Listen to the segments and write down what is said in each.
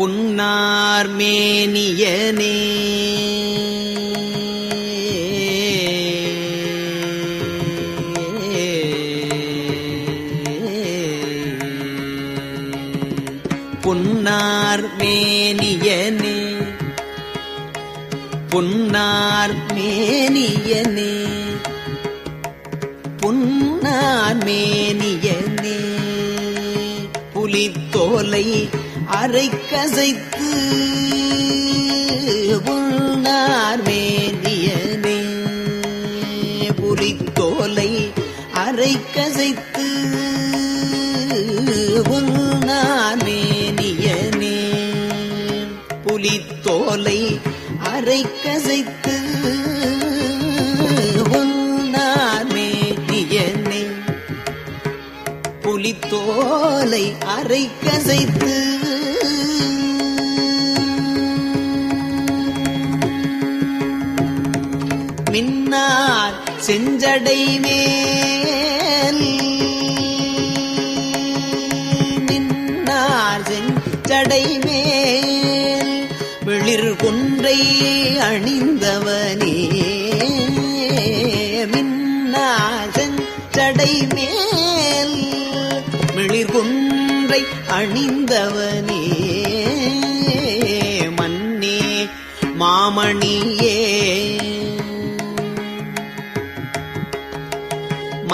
புன்னார் மேனியனே. புன்னார் மேனியனே. புன்னார் மேனியனே. புன்னார் மேனியனே. புலித்தோலை அரை கசைத்து புன்னார் மேதியனே புலித்தோலை அரை கசைத்து புன்னார் மேனியனே புலித்தோலை அரை கசைத்து புலித்தோலை அரை கசைத்து சென்னார் செஞ்சடை மேல் மின்னார் செஞ்சடை மேல் வெளிர் கொன்றை அணிந்தவனே மின்னார் செஞ்சடை மேல் மிளிர் கொன்றை அணிந்தவனே மன்னே மாமணியே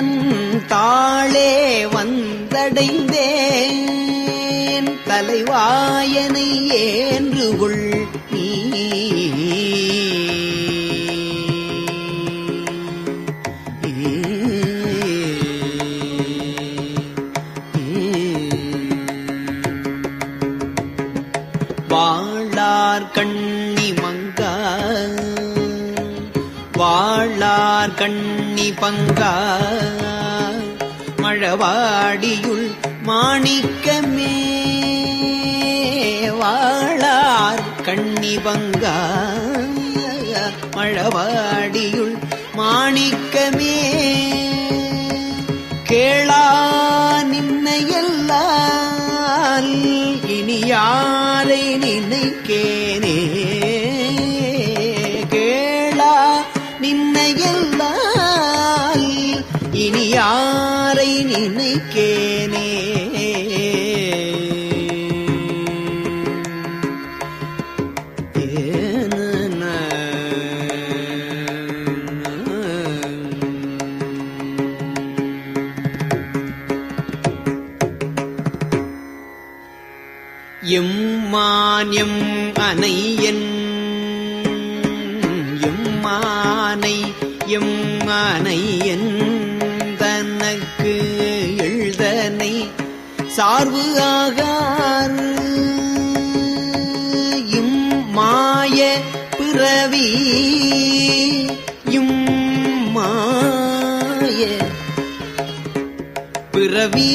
தன் தாளே வந்தடைந்தேன். தலைவாயனை ஏன்று கொள் நீ. வாழார் கண்ணி மங்கா. வாழார் கண்ணி பங்கா. மழவாடியுள் மாணிக்கமே. வாழார் கண்ணி பங்கா. மழவாடியுள் மாணிக்கமே. கேளா நின்னையல்லால் இனி யாரை நினைக்கே. பிறவி இம் மாய. பிறவி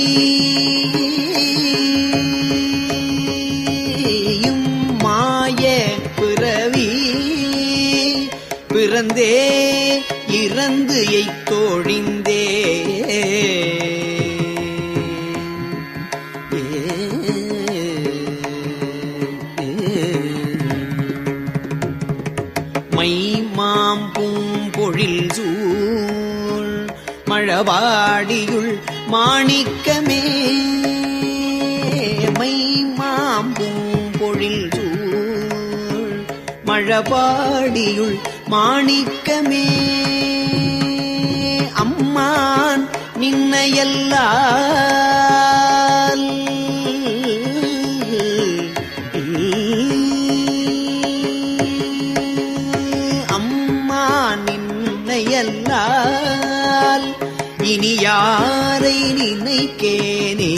மழவாடியுள் மாணிக்கமே. மை மாம் சூழ் மழபாடியுள் மாணிக்கமே. அம்மான் நின்னையல்லால் யாரை நினைக்கேனே?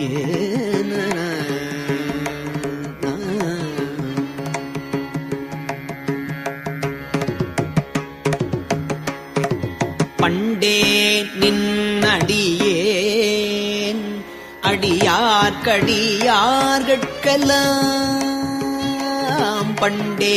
ஏன பண்டே நின்னடியேன் அடியார்கடியார்கட்கெல்லாம் பண்டே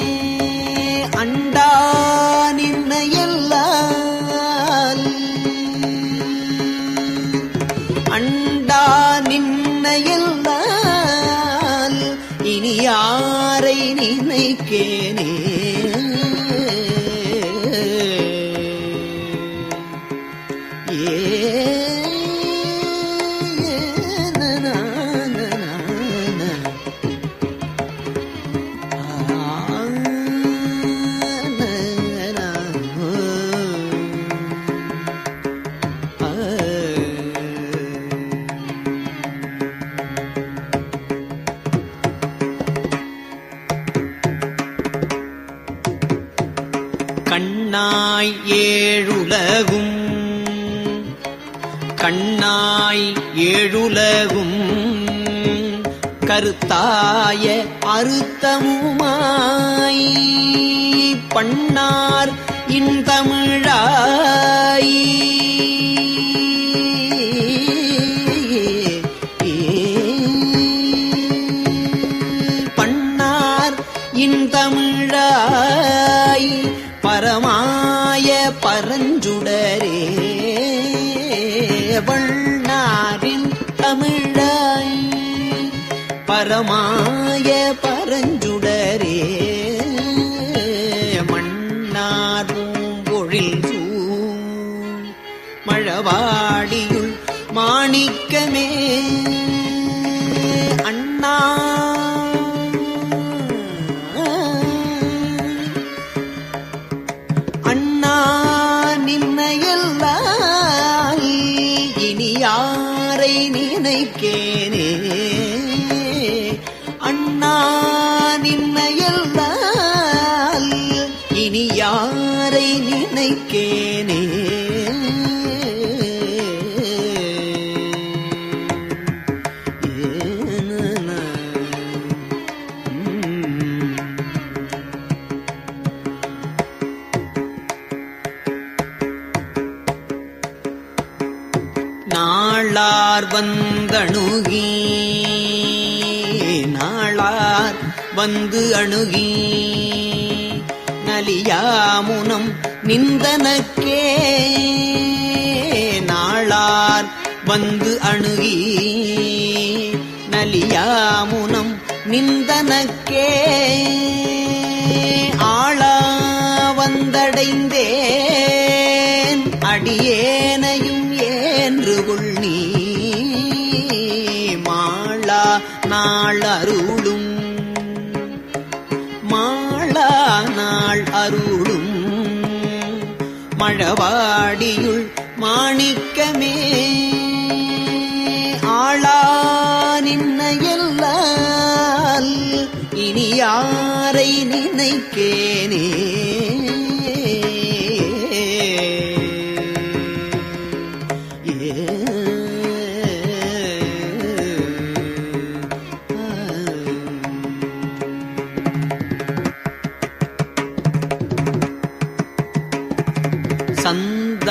யாரை நினைக்கேனே. கண்ணாய் ஏழுலகும். கண்ணாய் ஏழுலகும். கருத்தாய அறுத்தமுமாய் பண்ணார் இன் தமிழாயி. வண்ணாரின் தமிழாய் பரமா வந்தணுகி. நாளார் வந்து அணுகி. நலியாமுனம் நிந்தனக்கே. நாளார் வந்து அணுகி. நலியாமுனம் நிந்தனக்கே. ஆளா வந்தடைந்தே. அருளும். மாளா நாள் அருளும். மழவாடியுள் மாணிக்கமே. ஆளா நின்னையல்லால் இனி யாரை நினைக்கேனே?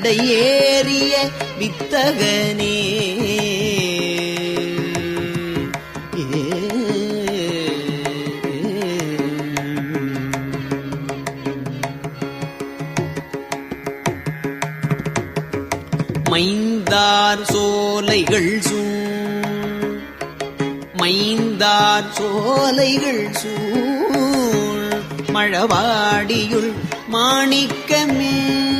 விடையேறிய வித்தகனே. மைந்தார் சோலைகள் சூழ் மைந்தார் சோலைகள் சூழ் மழவாடியுள் மாணிக்கமே.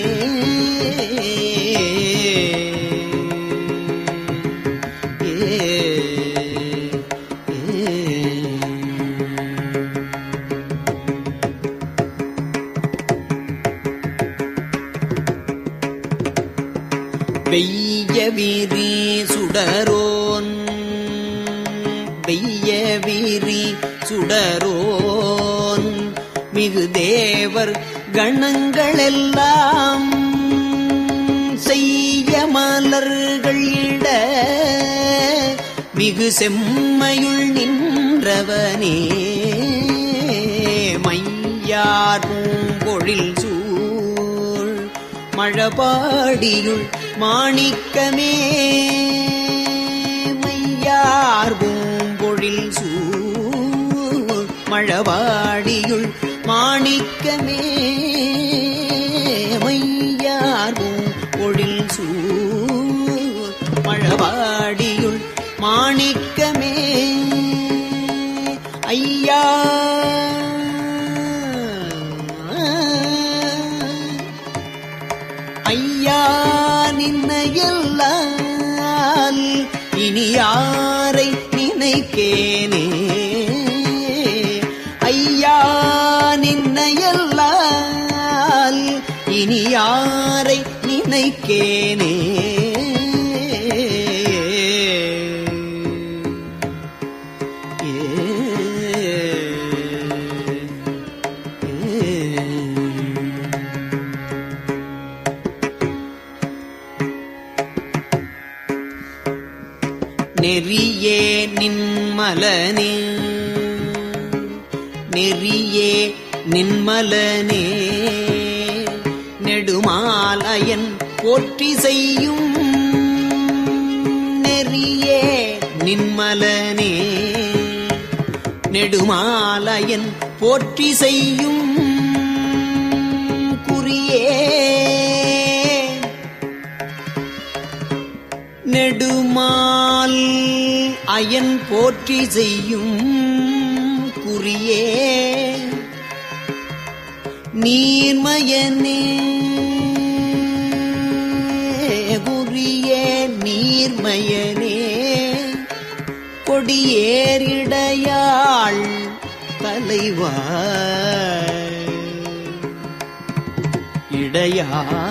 தேவர் கணங்களெல்லாம் செய்ய மலர்கள் இட மிகு செம்மையுள் நின்றவனே. மையார் பொழில் சூழ் மழபாடியுள் மாணிக்கமே. மையார் பூம்பொழில் சூழ் மழவாடியுள் மாணிக்கமே மையார்வும் பூம்பொழில் சூழ் மழவாடியுள் மாணிக்கமே. ஐயா ஐயா நின்னையல்லால் இனி யாரை நினைக்கேனே? யாரை நினைக்கேனே? நெறியே நின்மலனே நெறியே நின்மலனே. செய்யும் நெறியே நின்மலனே. நெடுமாலயன் போற்றி செய்யும் குறியே. நெடுமால் அயன் போற்றி செய்யும் குறியே. நீர்மயனே நீர்மயனே கொடியேறிடையாள் தலைவா. இடையாள்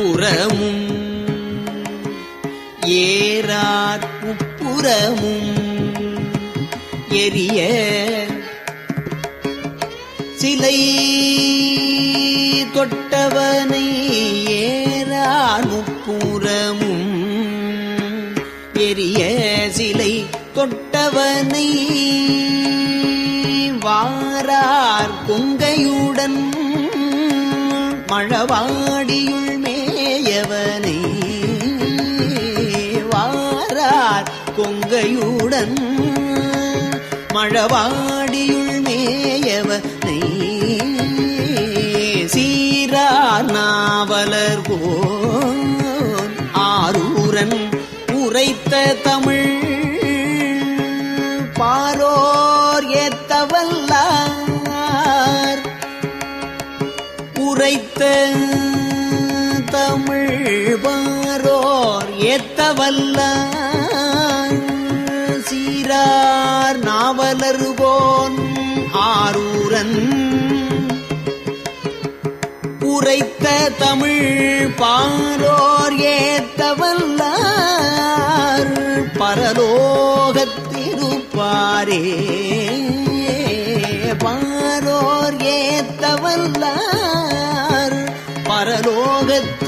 முப்புறமும் ஏறார் உப்புறமும் எரிய சிலை தொட்டவனை ஏறானுப்புறமும் எரிய சிலை தொட்டவனை வாரார் கொங்கையுடன் மழவாடியுள் கொங்கையுடன் மழவாடியுள் மேயவனை சீரார் நாவலர் போன் ஆரூரன் உரைத்த தமிழ் பாரோர் ஏத்தவல்லார். உரைத்த தமிழ் பாரோர் ஏத்தவல்லார். சீரார் நாவலர் போன் ஆரூரன். உரைத்த தமிழ் பாரோர் ஏத்தவல்லார் பரலோகத்திருப்பாரே பாரோர் ஏத்தவல்லார் பரலோகத்து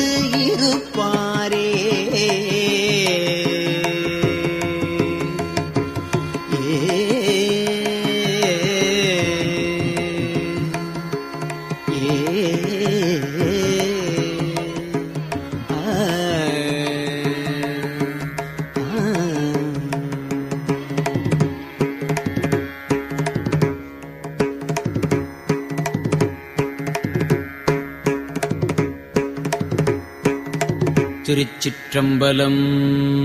चम्बलम्।